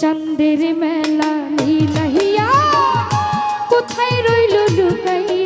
চাঁদের মেলা নীলাহিয়া কোথায় রইল লুকাইয়া?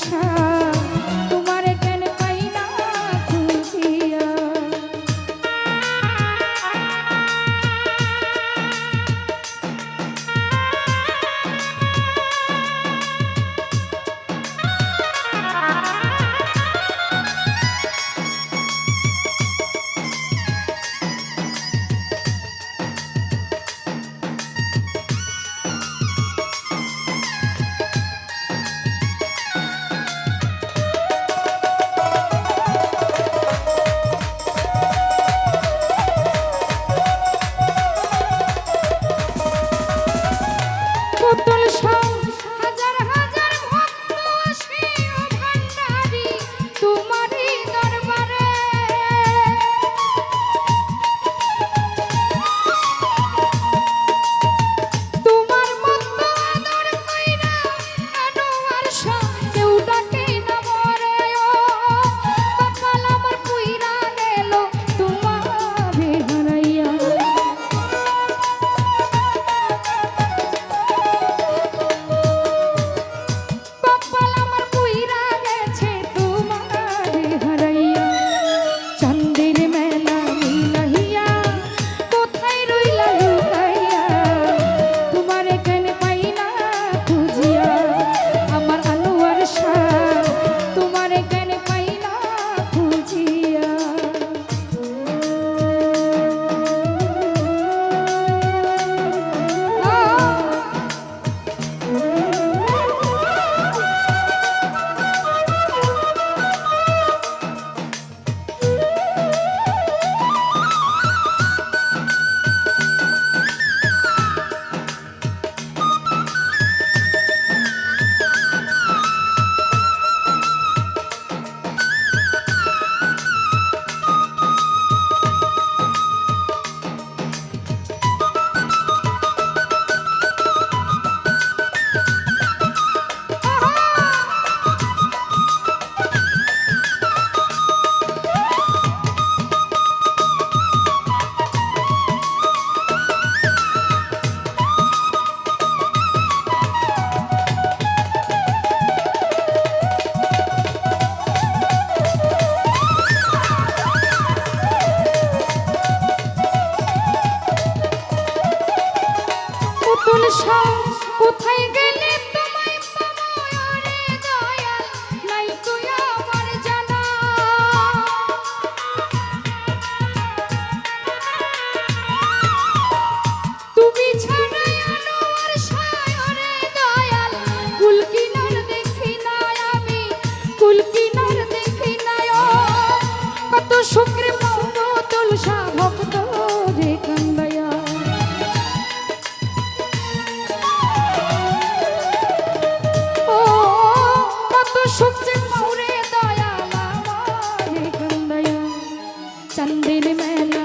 আশা चंदन मैं